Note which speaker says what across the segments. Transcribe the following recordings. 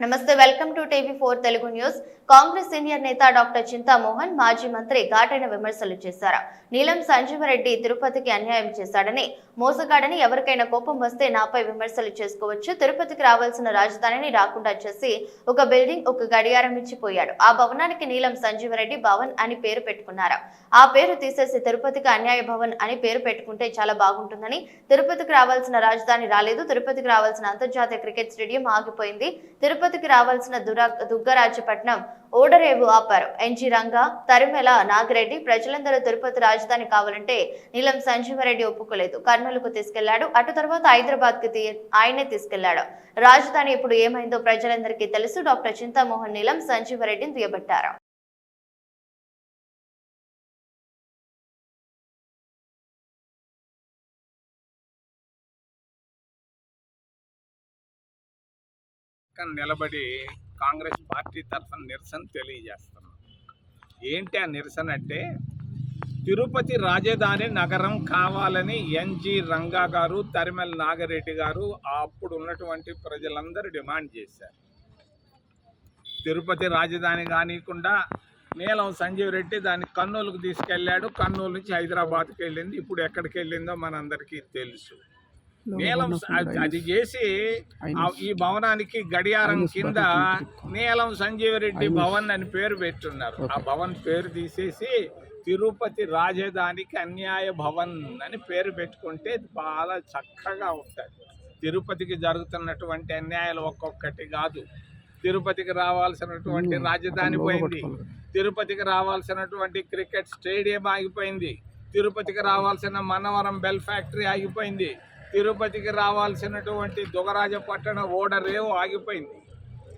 Speaker 1: నమస్తే welcome to TV four Telugu news. Congress senior నేత doctor Chintamohan మాజీ మంత్రి ఘాటైన విమర్శలు చేశారు. నీలం సంజీవరెడ్డి తిరుపతికి అన్యాయం చేశాడని మోసగాడని ఎవరికైనా కోపం వస్తే నాపై విమర్శలు చేసుకోవచ్చు తిరుపతికి రావాల్సిన రాజధానిని రాకుండా చేసి ఒక బిల్డింగ్ ఒక గడియారం ఇచ్చిపోయాడు. ఆ భవనానికి నీలం సంజీవరెడ్డి భవన్ అని పేరు పెట్టుకున్నారు. ఆ పేరు తీసేసి తిరుపతికి అన్యాయ భవన్ అని పేరు పెట్టుకుంటే చాలా బాగుంటుందని తిరుపతికి రావాల్సిన రాజధాని రాలేదు తిరుపతికి రావాల్సిన అంతర్జాతీయ క్రికెట్ స్టేడియం ఆగిపోయింది తిరుపతి తిరుపతికి రావాల్సిన దురా దుగ్గరాజపట్నం ఓడరేవు ఆపారు. ఎన్జీ రంగా తరిమెల నాగిరెడ్డి ప్రజలందరూ తిరుపతి రాజధాని కావాలంటే నీలం సంజీవరెడ్డి ఒప్పుకోలేదు. కర్నూలుకు తీసుకెళ్ళాడు. అటు తర్వాత హైదరాబాద్కి ఆయనే తీసుకెళ్ళాడు. రాజధాని ఇప్పుడు ఏమైందో ప్రజలందరికీ తెలుసు. డాక్టర్ చింతామోహన్ నీలం సంజీవరెడ్డిని దుయ్యబట్టారు.
Speaker 2: పక్కన నిలబడి కాంగ్రెస్ పార్టీ తరఫున నిరసన తెలియజేస్తున్నాం. ఏంటి ఆ నిరసన అంటే తిరుపతి రాజధాని నగరం కావాలని ఎన్జి రంగా గారు తరిమల్ నాగరెడ్డి గారు అప్పుడు ఉన్నటువంటి ప్రజలందరూ డిమాండ్ చేశారు. తిరుపతి రాజధాని కానీయకుండా నీలం సంజీవ్ రెడ్డి దాన్ని కర్నూలుకు తీసుకెళ్ళాడు. కర్నూలు నుంచి హైదరాబాద్కి వెళ్ళింది. ఇప్పుడు ఎక్కడికి వెళ్ళిందో మనందరికీ తెలుసు. నీలం అది- చేసి ఈ భవనానికి గడియారం కింద నీలం సంజీవరెడ్డి భవన్ అని పేరు పెట్టున్నారు. ఆ భవన్ పేరు తీసేసి తిరుపతి రాజధానికి అన్యాయ భవన్ అని పేరు పెట్టుకుంటే చాలా చక్కగా ఉంటుంది. తిరుపతికి జరుగుతున్నటువంటి అన్యాయాలు ఒక్కొక్కటి కాదు. తిరుపతికి రావాల్సినటువంటి రాజధాని పోయింది. తిరుపతికి రావాల్సినటువంటి క్రికెట్ స్టేడియం ఆగిపోయింది. తిరుపతికి రావాల్సిన మన్నవరం బెల్ ఫ్యాక్టరీ ఆగిపోయింది. తిరుపతికి రావాల్సినటువంటి దుగరాజపట్టణ ఓడరేవు ఆగిపోయింది.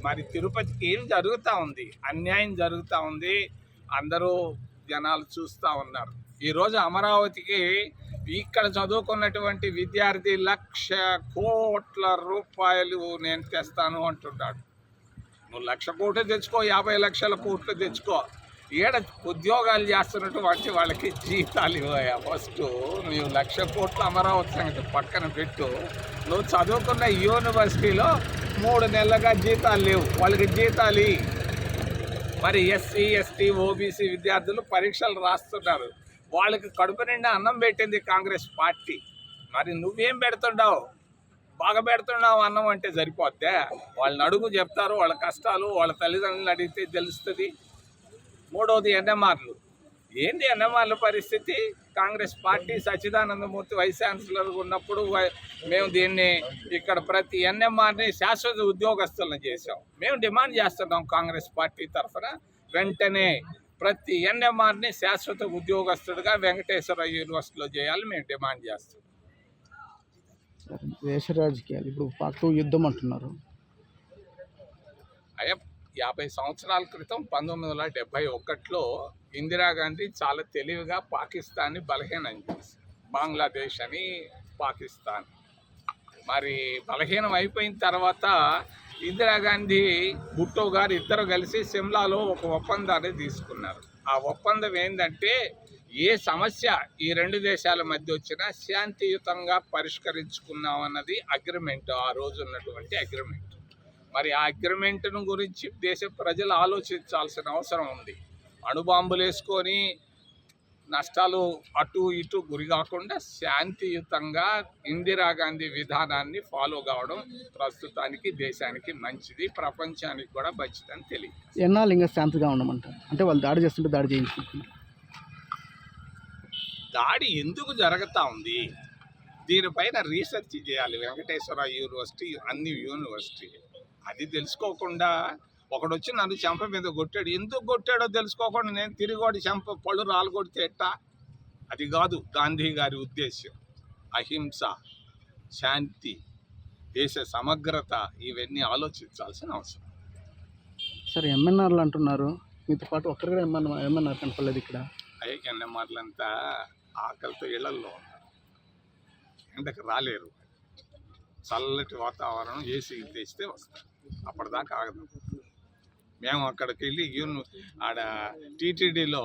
Speaker 2: మరి తిరుపతికి ఏం జరుగుతూ ఉంది? అన్యాయం జరుగుతూ ఉంది. అందరూ జనాలు చూస్తూ ఉన్నారు. ఈరోజు అమరావతికి ఇక్కడ చదువుకున్నటువంటి విద్యార్థి లక్ష కోట్ల రూపాయలు నేను తెస్తాను అంటున్నాడు. నువ్వు లక్ష కోట్లు తెచ్చుకో యాభై లక్షల కోట్లు తెచ్చుకో. ఈడ ఉద్యోగాలు చేస్తున్నటువంటి వాళ్ళకి జీతాలు ఇవ్వయా? ఫస్ట్ నువ్వు లక్ష కోట్ల అమరావతి సంగతి పక్కన పెట్టు. నువ్వు చదువుకున్న యూనివర్సిటీలో మూడు నెలలుగా జీతాలు లేవు. వాళ్ళకి జీతాలు మరి ఎస్సీ ఎస్టీ ఓబీసీ విద్యార్థులు పరీక్షలు రాస్తున్నారు. వాళ్ళకి కడుపు నిండా అన్నం పెట్టింది కాంగ్రెస్ పార్టీ. మరి నువ్వేం పెడుతుండవు? బాగా పెడుతున్నావు అన్నం అంటే సరిపోద్దే? వాళ్ళని అడుగు చెప్తారు వాళ్ళ కష్టాలు వాళ్ళ తల్లిదండ్రులను అడిగితే తెలుస్తుంది. మూడవది ఎన్ఎంఆర్లు ఏంది ఎన్ఎంఆర్ల పరిస్థితి? Congress party Sachchidananda Murthy vice chancellor ఉన్నప్పుడు మేము దీన్ని ఇక్కడ ప్రతి ఎన్ఎంఆర్ని శాశ్వత ఉద్యోగస్తులను చేసాం మేము డిమాండ్ చేస్తున్నాం కాంగ్రెస్ పార్టీ తరఫున వెంటనే ప్రతి ఎన్ఎంఆర్ని శాశ్వత ఉద్యోగస్తుడిగా వెంకటేశ్వర యూనివర్సిటీలో చేయాలి మేము డిమాండ్ చేస్తున్నాం.
Speaker 3: దేశ రాజకీయాలు ఇప్పుడు యుద్ధం అంటున్నారు.
Speaker 2: అయ్యా యాభై సంవత్సరాల క్రితం పంతొమ్మిది వందల డెబ్బై ఒకటిలో ఇందిరాగాంధీ చాలా తెలివిగా పాకిస్తాన్ని బలహీనం చేసింది బంగ్లాదేశ్ అని పాకిస్తాన్. మరి బలహీనం అయిపోయిన తర్వాత ఇందిరాగాంధీ భుట్టో గారు ఇద్దరు కలిసి సిమ్లాలో ఒక ఒప్పందాన్ని తీసుకున్నారు. ఆ ఒప్పందం ఏంటంటే ఏ సమస్య ఈ రెండు దేశాల మధ్య వచ్చినా శాంతియుతంగా పరిష్కరించుకున్నాం అన్నది అగ్రిమెంట్ ఆ రోజు ఉన్నటువంటి అగ్రిమెంట్ మరి ఆ అగ్రిమెంట్ను గురించి దేశ ప్రజలు ఆలోచించాల్సిన అవసరం ఉంది. అణుబాంబులు వేసుకొని నష్టాలు అటు ఇటు గురి కాకుండా శాంతియుతంగా ఇందిరాగాంధీ విధానాన్ని ఫాలో కావడం ప్రస్తుతానికి దేశానికి మంచిది ప్రపంచానికి కూడా మంచిదని తెలియదు
Speaker 3: ఎన్నాళ్ళు ఇంకా శాంతిగా ఉండమంటారు అంటే వాళ్ళు దాడి చేస్తుంటే దాడి చేయించుకుంటున్నారు.
Speaker 2: దాడి ఎందుకు జరుగుతూ ఉంది? దీనిపైన రీసెర్చ్ చేయాలి. వెంకటేశ్వర యూనివర్సిటీ అన్ని యూనివర్సిటీ అది తెలుసుకోకుండా ఒకడు వచ్చి నన్ను చెంప మీద కొట్టాడు. ఎందుకు కొట్టాడో తెలుసుకోకుండా నేను తిరిగోడి చెంప పళ్ళు రాలగొడితే ఎట్టా? అది కాదు గాంధీ గారి ఉద్దేశ్యం. అహింస శాంతి దేశ సమగ్రత ఇవన్నీ ఆలోచించాల్సిన అవసరం.
Speaker 3: సరే ఎంఎన్ఆర్లు అంటున్నారు. మీతో పాటు ఒక్కరు కూడా ఎంఎన్ ఎంఎన్ఆర్ కనపడలేదు ఇక్కడ.
Speaker 2: అయ్యే ఎన్నమాటలంతా ఆకలితో ఇళ్ళల్లో ఉన్నారు. ఎండకు రాలేరు. చల్లటి వాతావరణం ఏసీ తెస్తే వస్తారు అప్పటిదాకా ఆగదు. మేము అక్కడికి వెళ్ళి యూన్ ఆడ టీటీడీలో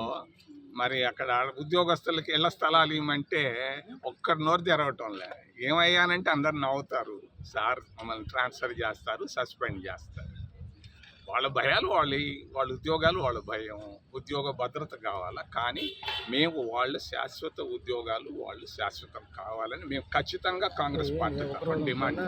Speaker 2: మరి అక్కడ ఉద్యోగస్తులకి ఇళ్ళ స్థలాలు ఇవ్వమంటే ఒక్కరు నోరు తెరవటంలే. ఏమయ్యానంటే అందరు నవ్వుతారు. సార్ మమ్మల్ని ట్రాన్స్ఫర్ చేస్తారు సస్పెండ్ చేస్తారు. వాళ్ళ భయాలు వాళ్ళ వాళ్ళ ఉద్యోగాలు వాళ్ళ భయం. ఉద్యోగ భద్రత కావాలా? కానీ మేము వాళ్ళ శాశ్వత ఉద్యోగాలు వాళ్ళు శాశ్వతం కావాలని మేము ఖచ్చితంగా కాంగ్రెస్ పార్టీ డిమాండ్